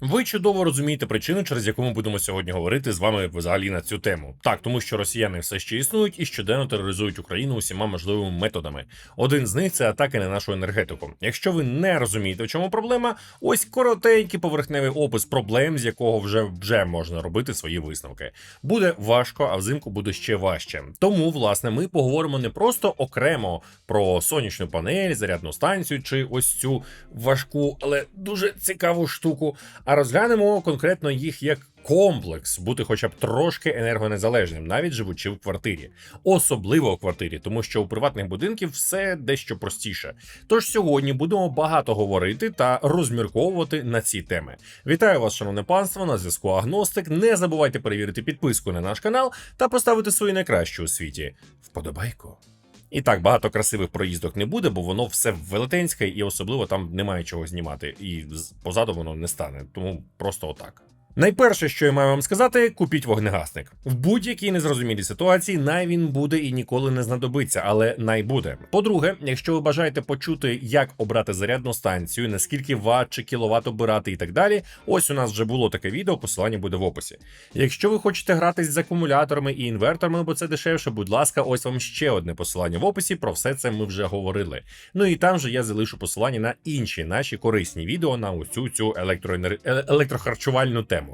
Ви чудово розумієте причину, через яку ми будемо сьогодні говорити з вами взагалі на цю тему. Так, тому що росіяни все ще існують і щоденно тероризують Україну усіма можливими методами. Один з них це атаки на нашу енергетику. Якщо ви не розумієте, в чому проблема, ось коротенький поверхневий опис проблем, з якого вже вже можна робити свої висновки. Буде важко, а взимку буде ще важче. Тому, власне, ми поговоримо не просто окремо про сонячну панель, зарядну станцію чи ось цю важку, але дуже цікаву штуку. А розглянемо конкретно їх як комплекс, бути хоча б трошки енергонезалежним, навіть живучи в квартирі, особливо в квартирі, тому що у приватних будинків все дещо простіше. Тож сьогодні будемо багато говорити та розмірковувати на ці теми. Вітаю вас, шановне панство, на зв'язку Агностик. Не забувайте перевірити підписку на наш канал та поставити свою найкращу у світі вподобайку. І так, багато красивих проїздок не буде, бо воно все велетенське і особливо там немає чого знімати. І позаду воно не стане. Тому просто отак. Найперше, що я маю вам сказати, купіть вогнегасник. В будь-якій незрозумілій ситуації най він буде і ніколи не знадобиться, але най буде. По-друге, якщо ви бажаєте почути, як обрати зарядну станцію, наскільки ватт чи кіловат обирати і так далі, ось у нас вже було таке відео, посилання буде в описі. Якщо ви хочете гратись з акумуляторами і інверторами, бо це дешевше, будь ласка, ось вам ще одне посилання в описі. Про все це ми вже говорили. Ну і там же я залишу посилання на інші наші корисні відео на усю цю електроенер... е- електрохарчувальну тему.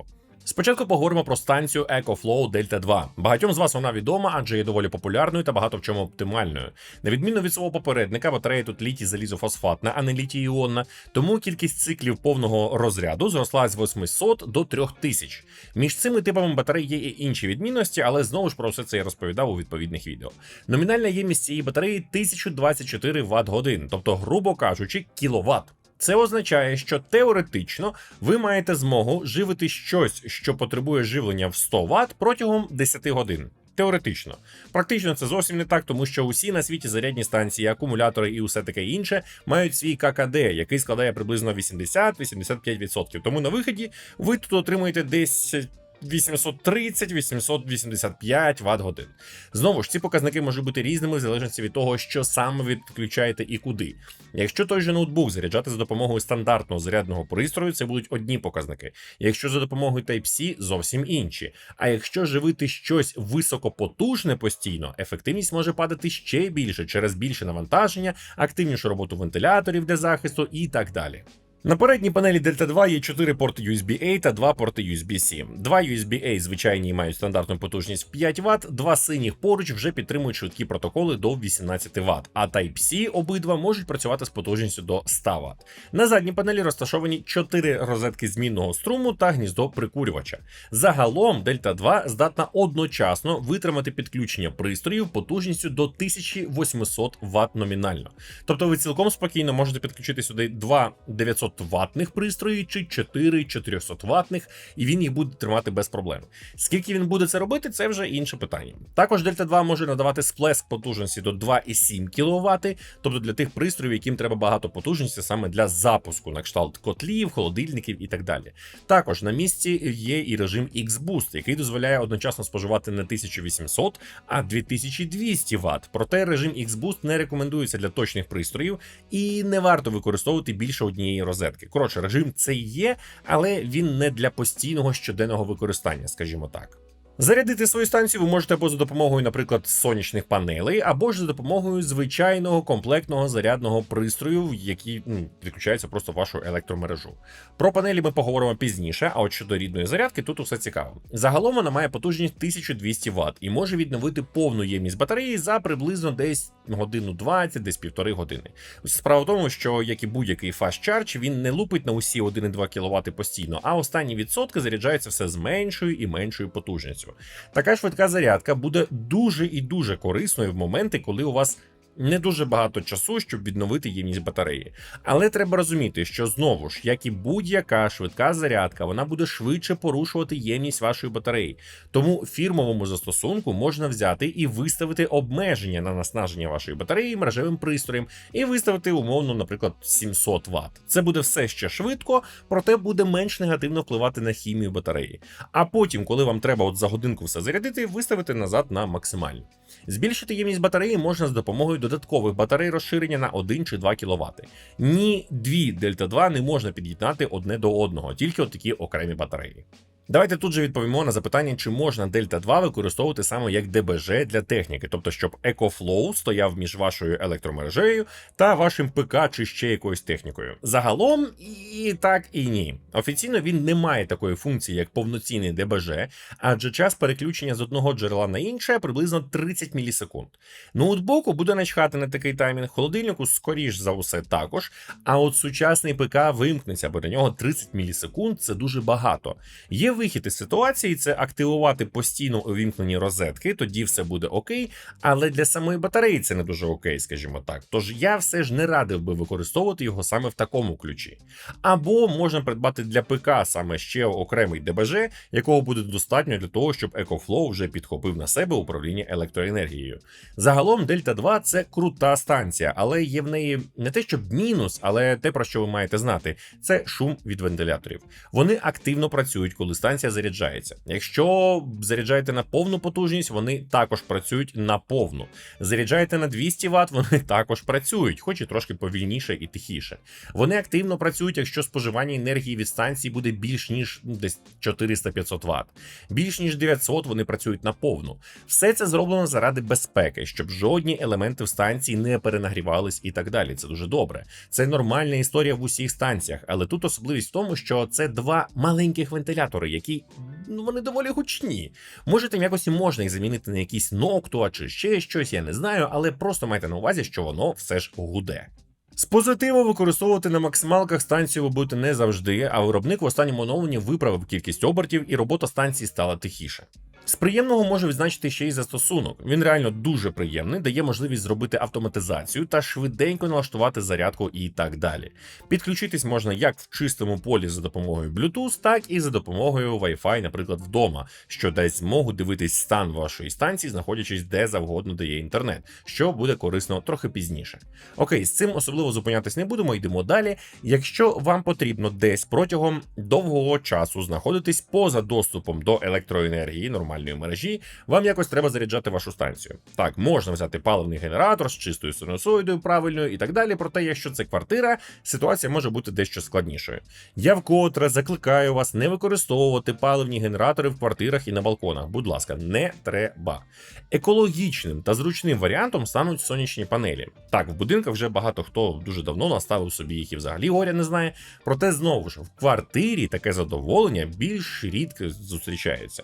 Спочатку поговоримо про станцію EcoFlow Delta 2. Багатьом з вас вона відома, адже є доволі популярною та багато в чому оптимальною. На відміну від свого попередника, батарея тут літій залізофосфатна, а не літій іонна, тому кількість циклів повного розряду зросла з 800 до 3000. Між цими типами батарей є і інші відмінності, але знову ж про все це я розповідав у відповідних відео. Номінальна ємність цієї батареї 1024 Вт годин, тобто, грубо кажучи, кіловат. Це означає, що теоретично ви маєте змогу живити щось, що потребує живлення в 100 Вт протягом 10 годин. Теоретично, практично це зовсім не так, тому що усі на світі зарядні станції, акумулятори і усе таке інше мають свій ККД, який складає приблизно 80-85%. Тому на виході ви тут отримуєте десь 830-885 Вт годин. Знову ж ці показники можуть бути різними в залежності від того, що саме ви підключаєте і куди. Якщо той же ноутбук заряджати за допомогою стандартного зарядного пристрою, це будуть одні показники. Якщо за допомогою Type-C зовсім інші. А якщо живити щось високопотужне постійно, ефективність може падати ще більше через більше навантаження, активнішу роботу вентиляторів для захисту і так далі. На передній панелі Delta 2 є 4 порти USB-A та 2 порти USB-C. Два USB-A звичайні мають стандартну потужність 5 Вт, два синіх поруч вже підтримують швидкі протоколи до 18 Вт, а Type-C обидва можуть працювати з потужністю до 100 Вт. На задній панелі розташовані 4 розетки змінного струму та гніздо прикурювача. Загалом Delta 2 здатна одночасно витримати підключення пристроїв потужністю до 1800 Вт номінально. Тобто ви цілком спокійно можете підключити сюди два 900 ватних пристрої чи 4 400 ватних, і він їх буде тримати без проблем. Скільки він буде це робити, це вже інше питання. Також Delta 2 може надавати сплеск потужності до 2,7 кВт, тобто для тих пристроїв, яким треба багато потужності саме для запуску, на кшталт котлів, холодильників і так далі. Також на місці є і режим X-Boost, який дозволяє одночасно споживати не 1800, а 2200 Вт. Проте режим X-Boost не рекомендується для точних пристроїв і не варто використовувати більше однієї розетки. Коротше, режим це є, але він не для постійного щоденного використання, скажімо так. Зарядити свою станцію ви можете або за допомогою, наприклад, сонячних панелей, або ж за допомогою звичайного комплектного зарядного пристрою, який ну, підключається просто в вашу електромережу. Про панелі ми поговоримо пізніше, а от щодо рідної зарядки, тут усе цікаво. Загалом вона має потужність 1200 Вт і може відновити повну ємність батареї за приблизно десь годину 20, десь півтори години. Справа в тому, що як і будь-який fast charge, він не лупить на усі 1,2 кВт постійно, а останні відсотки заряджаються все з меншою і меншою потужністю. Така швидка зарядка буде дуже і дуже корисною в моменти, коли у вас не дуже багато часу, щоб відновити ємність батареї. Але треба розуміти, що знову ж, як і будь-яка швидка зарядка, вона буде швидше порушувати ємність вашої батареї. Тому фірмовому застосунку можна взяти і виставити обмеження на наснаження вашої батареї мережевим пристроєм і виставити умовно, наприклад, 700 Вт. Це буде все ще швидко, проте буде менш негативно впливати на хімію батареї. А потім, коли вам треба от за годинку все зарядити, виставити назад на максимальну. Збільшити ємність батареї можна з допомогою додаткових батарей розширення на 1 чи 2 кВт. Ні дві Дельта 2 не можна під'єднати одне до одного, тільки от такі окремі батареї. Давайте тут же відповімо на запитання, чи можна Дельта 2 використовувати саме як ДБЖ для техніки, тобто щоб EcoFlow стояв між вашою електромережею та вашим ПК чи ще якоюсь технікою. Загалом і так і ні. Офіційно він не має такої функції, як повноцінний ДБЖ, адже час переключення з одного джерела на інше приблизно 30 мілісекунд. Ноутбуку буде начхати на такий таймінг, холодильнику, скоріш за усе, також. А от сучасний ПК вимкнеться, бо для нього 30 мілісекунд це дуже багато. Є вихід із ситуації це активувати постійно увімкнені розетки, тоді все буде окей. Але для самої батареї це не дуже окей, скажімо так. Тож я все ж не радив би використовувати його саме в такому ключі. Або можна придбати для ПК саме ще окремий ДБЖ, якого буде достатньо для того, щоб EcoFlow вже підхопив на себе управління електроенергією. Загалом Delta 2 це крута станція, але є в неї не те, щоб мінус, але те, про що ви маєте знати, це шум від вентиляторів. Вони активно працюють, коли станція заряджається. Якщо заряджаєте на повну потужність, вони також працюють на повну. Заряджаєте на 200 Вт, вони також працюють, хоч і трошки повільніше і тихіше. Вони активно працюють, якщо споживання енергії від станції буде більш ніж ну, десь 400-500 Вт. Більш ніж 900 вони працюють на повну. Все це зроблено заради безпеки, щоб жодні елементи в станції не перенагрівались і так далі. Це дуже добре. Це нормальна історія в усіх станціях, але тут особливість в тому, що це два маленьких вентилятори, які ну вони доволі гучні. Може, там якось і можна їх замінити на якісь Ноктуа чи ще щось, я не знаю, але просто майте на увазі, що воно все ж гуде. З позитиву використовувати на максималках станцію ви будете не завжди, а виробник в останньому оновленні виправив кількість обертів і робота станції стала тихіше. З приємного можу відзначити ще й застосунок. Він реально дуже приємний, дає можливість зробити автоматизацію та швиденько налаштувати зарядку і так далі. Підключитись можна як в чистому полі за допомогою Bluetooth, так і за допомогою Wi-Fi, наприклад, вдома, що дасть змогу дивитись стан вашої станції, знаходячись де завгодно де є інтернет, що буде корисно трохи пізніше. Окей, з цим особливо зупинятись не будемо, йдемо далі. Якщо вам потрібно десь протягом довгого часу знаходитись поза доступом до електроенергії, нормально нормальної мережі, вам якось треба заряджати вашу станцію. Так, можна взяти паливний генератор з чистою синусоїдою правильною і так далі. Проте, якщо це квартира, ситуація може бути дещо складнішою. Я вкотре закликаю вас не використовувати паливні генератори в квартирах і на балконах. Будь ласка, не треба. Екологічним та зручним варіантом стануть сонячні панелі. Так, в будинках вже багато хто дуже давно наставив собі їх і взагалі горя не знає. Проте знову ж в квартирі таке задоволення більш рідко зустрічається.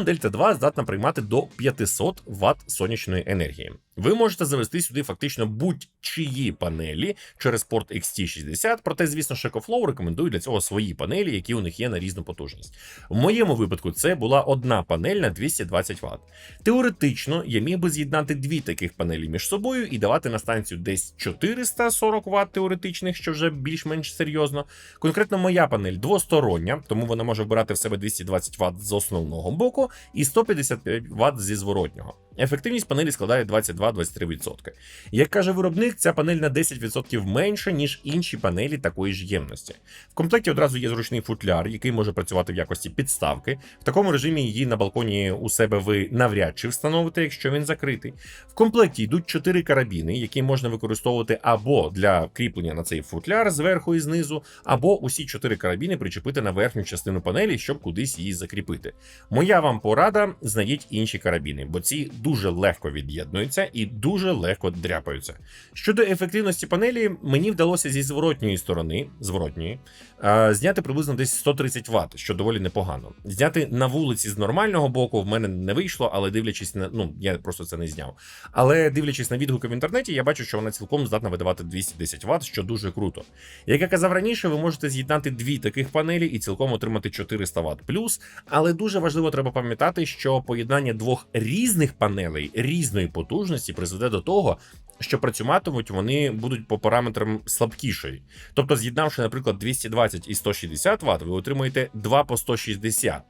Загалом Дельта 2 здатна приймати до 500 Вт сонячної енергії. Ви можете завести сюди фактично будь-чиї панелі через порт XT60, проте, звісно, Shekoflow рекомендує для цього свої панелі, які у них є на різну потужність. В моєму випадку це була одна панель на 220 Вт. Теоретично я міг би з'єднати дві таких панелі між собою і давати на станцію десь 440 Вт теоретичних, що вже більш-менш серйозно. Конкретно моя панель двостороння, тому вона може вбирати в себе 220 Вт з основного боку і 155 Вт зі зворотнього. Ефективність панелі складає 22-23%. Як каже виробник, ця панель на 10% менша, ніж інші панелі такої ж ємності. В комплекті одразу є зручний футляр, який може працювати в якості підставки. В такому режимі її на балконі у себе ви навряд чи встановите, якщо він закритий. В комплекті йдуть 4 карабіни, які можна використовувати або для кріплення на цей футляр зверху і знизу, або усі 4 карабіни причепити на верхню частину панелі, щоб кудись її закріпити. Моя вам порада: знайдіть інші карабіни, бо ці дуже легко від'єднуються і дуже легко дряпаються. Щодо ефективності панелі, мені вдалося зі зворотньої сторони, зворотньої, зняти приблизно десь 130 Вт, що доволі непогано. Зняти на вулиці з нормального боку в мене не вийшло, але дивлячись на ну я просто це не зняв. Але дивлячись на відгуки в інтернеті, я бачу, що вона цілком здатна видавати 210 Вт, що дуже круто. Як я казав раніше, ви можете з'єднати дві таких панелі і цілком отримати 400 Вт плюс. Але дуже важливо треба пам'ятати, що поєднання двох різних панелей різної потужності призведе до того, що працюватимуть вони будуть по параметрам слабкішої. Тобто, з'єднавши, наприклад, 220 і 160 Вт, ви отримуєте 2 по 160.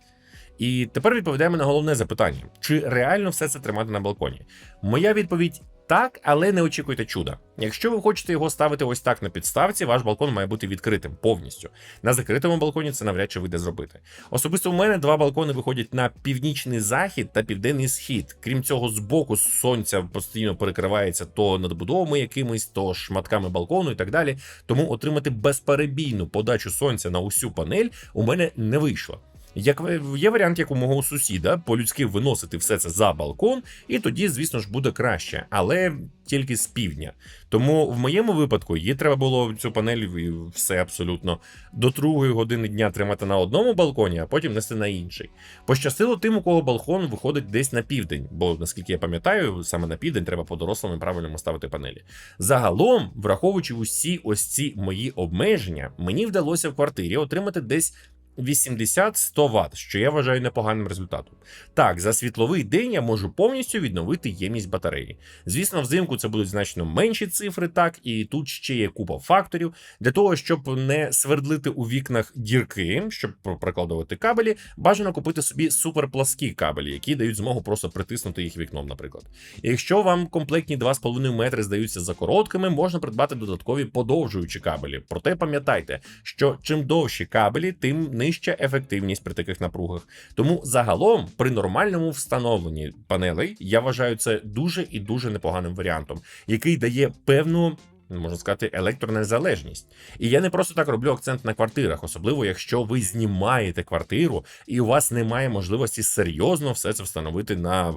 І тепер відповідаємо на головне запитання: чи реально все це тримати на балконі? Моя відповідь так, але не очікуйте чуда. Якщо ви хочете його ставити ось так на підставці, ваш балкон має бути відкритим повністю. На закритому балконі це навряд чи вийде зробити. Особисто у мене два балкони виходять на північний захід та південний схід. Крім цього, з боку сонця постійно перекривається то надбудовами якимись, то шматками балкону і так далі. Тому отримати безперебійну подачу сонця на усю панель у мене не вийшло. Як є варіант, як у мого сусіда, по-людськи виносити все це за балкон, і тоді, звісно ж, буде краще, але тільки з півдня. Тому в моєму випадку її треба було цю панель і все абсолютно до другої години дня тримати на одному балконі, а потім нести на інший. Пощастило тим, у кого балкон виходить десь на південь, бо наскільки я пам'ятаю, саме на південь треба по дорослому правильному ставити панелі. Загалом, враховуючи усі ось ці мої обмеження, мені вдалося в квартирі отримати десь 80-100 Вт, що я вважаю непоганим результатом. Так, за світловий день я можу повністю відновити ємність батареї. Звісно, взимку це будуть значно менші цифри, так, і тут ще є купа факторів. Для того, щоб не свердлити у вікнах дірки, щоб прокладувати кабелі, бажано купити собі суперпласкі кабелі, які дають змогу просто притиснути їх вікном, наприклад. Якщо вам комплектні 2,5 метри здаються за короткими, можна придбати додаткові подовжуючі кабелі. Проте пам'ятайте, що чим довші кабелі, тим нижча ефективність при таких напругах. Тому загалом при нормальному встановленні панелей я вважаю це дуже і дуже непоганим варіантом, який дає певну. Можна сказати, електронезалежність. І я не просто так роблю акцент на квартирах, особливо якщо ви знімаєте квартиру і у вас немає можливості серйозно все це встановити на е,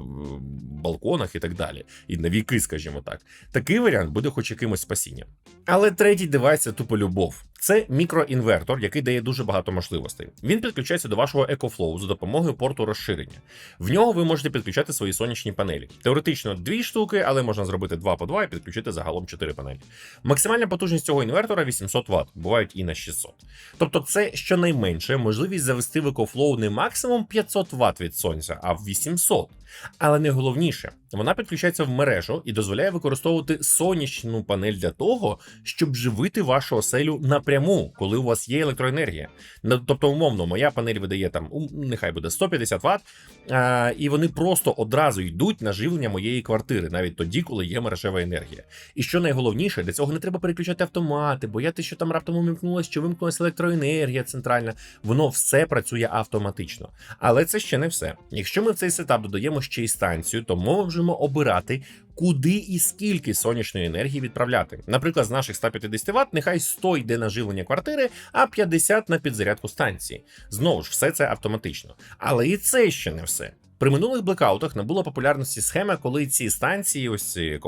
балконах і так далі, і на віки, скажімо так. Такий варіант буде хоч якимось спасінням. Але третій девайс це тупо любов. Це мікроінвертор, який дає дуже багато можливостей. Він підключається до вашого EcoFlow за допомогою порту розширення. В нього ви можете підключати свої сонячні панелі. Теоретично дві штуки, але можна зробити два по два і підключити загалом чотири панелі. Максимальна потужність цього інвертора 800 Вт, бувають і на 600. Тобто, це щонайменше можливість завести в EcoFlow не максимум 500 Вт від сонця, а в 800. Але найголовніше, вона підключається в мережу і дозволяє використовувати сонячну панель для того, щоб живити вашу оселю напряму, коли у вас є електроенергія. Ну, Тобто, умовно, моя панель видає там, нехай буде 150 Вт, а, і вони просто одразу йдуть на живлення моєї квартири, навіть тоді, коли є мережева енергія. І що найголовніше, для цього не треба переключати автомати, боятися, що там раптом умімкнулося, що вимкнулася електроенергія центральна. Воно все працює автоматично. Але це ще не все. Якщо ми в цей сетап додаємо ще й станцію, то ми можемо обирати. Куди і скільки сонячної енергії відправляти? Наприклад, з наших 150 Вт нехай 100 йде на живлення квартири, а 50 на підзарядку станції. Знову ж, все це автоматично. Але і це ще не все. При минулих блекаутах набула популярності схема, коли ці станції, ось ці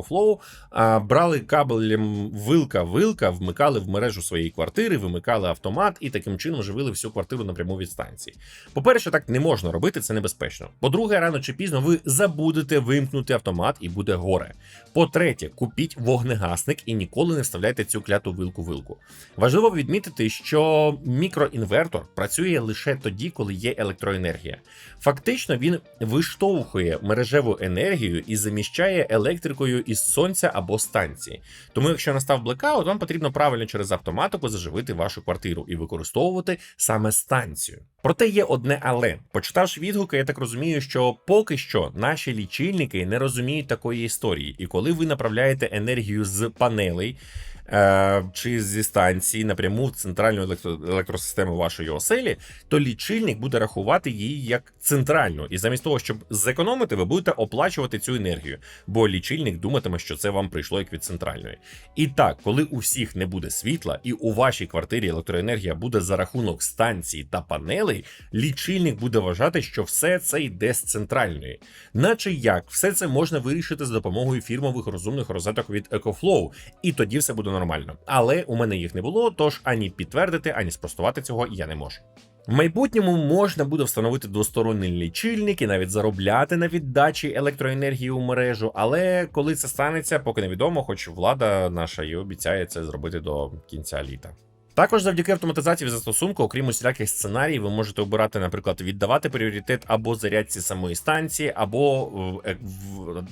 а, брали кабелем вилка-вилка, вмикали в мережу своєї квартири, вимикали автомат і таким чином живили всю квартиру напряму від станції. По-перше, так не можна робити, це небезпечно. По-друге, рано чи пізно ви забудете вимкнути автомат і буде горе. По-третє, купіть вогнегасник і ніколи не вставляйте цю кляту вилку-вилку. Важливо відмітити, що мікроінвертор працює лише тоді, коли є електроенергія. Фактично, він виштовхує мережеву енергію і заміщає електрикою із сонця або станції. Тому, якщо настав блекаут, вам потрібно правильно через автоматику заживити вашу квартиру і використовувати саме станцію. Проте є одне але. Почитавши відгуки, я так розумію, що поки що наші лічильники не розуміють такої історії, і коли ви направляєте енергію з панелей. Е, Чи зі станції напряму в центральну електро- електросистему вашої оселі, то лічильник буде рахувати її як центральну, і замість того, щоб зекономити, ви будете оплачувати цю енергію, бо лічильник думатиме, що це вам прийшло як від центральної. І так, коли у всіх не буде світла, і у вашій квартирі електроенергія буде за рахунок станції та панелей, лічильник буде вважати, що все це йде з центральної. Наче як все це можна вирішити за допомогою фірмових розумних розеток від EcoFlow, і тоді все буде нормально. Але у мене їх не було, тож ані підтвердити, ані спростувати цього я не можу. В майбутньому можна буде встановити двосторонній лічильник і навіть заробляти на віддачі електроенергії у мережу. Але коли це станеться, поки невідомо, хоч влада наша і обіцяє це зробити до кінця літа. Також завдяки автоматизації в застосунку, окрім усіляких сценаріїв, ви можете обирати, наприклад, віддавати пріоритет або зарядці самої станції, або е,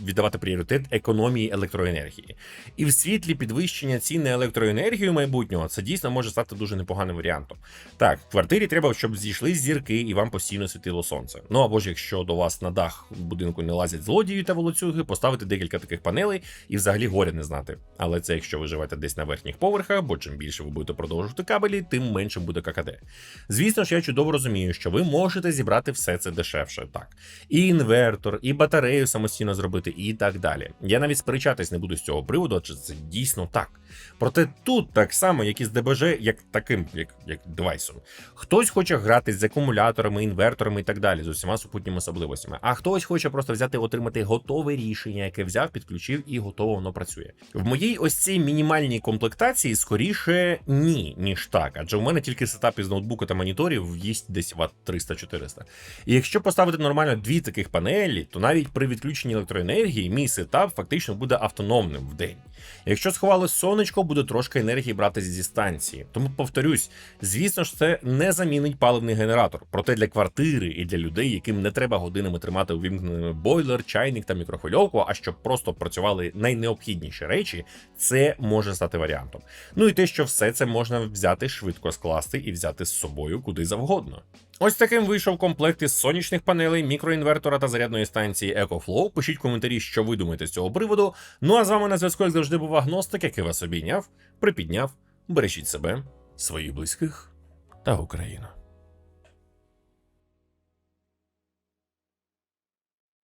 віддавати пріоритет економії електроенергії. І в світлі підвищення цін на електроенергію майбутнього це дійсно може стати дуже непоганим варіантом. Так, в квартирі треба, щоб зійшли зірки і вам постійно світило сонце. Ну або ж якщо до вас на дах будинку не лазять злодії та волоцюги, поставити декілька таких панелей і взагалі горя не знати. Але це якщо ви живете десь на верхніх поверхах, бо чим більше ви будете продовжувати кабелі, тим менше буде ККД. Звісно ж, я чудово розумію, що ви можете зібрати все це дешевше, так. І інвертор, і батарею самостійно зробити, і так далі. Я навіть сперечатись не буду з цього приводу, чи це дійсно так. Проте тут так само, як і з ДБЖ, як таким, як, як девайсом. Хтось хоче грати з акумуляторами, інверторами і так далі, з усіма супутніми особливостями. А хтось хоче просто взяти отримати готове рішення, яке взяв, підключив і готово воно працює. В моїй ось цій мінімальній комплектації скоріше ні, ніж так. Адже в мене тільки сетап із ноутбука та моніторів їсть десь ват 300-400. І якщо поставити нормально дві таких панелі, то навіть при відключенні електроенергії мій сетап фактично буде автономним в день. Якщо сховали сонечко, буде трошки енергії брати зі станції. Тому повторюсь, звісно ж, це не замінить паливний генератор. Проте для квартири і для людей, яким не треба годинами тримати увімкненими бойлер, чайник та мікрохвильовку, а щоб просто працювали найнеобхідніші речі, це може стати варіантом. Ну і те, що все це можна взяти швидко скласти і взяти з собою куди завгодно. Ось таким вийшов комплект із сонячних панелей, мікроінвертора та зарядної станції EcoFlow. Пишіть коментарі, що ви думаєте з цього приводу. Ну а з вами на зв'язку, як завжди, був агностик, який вас обійняв, припідняв. Бережіть себе, своїх близьких та Україну.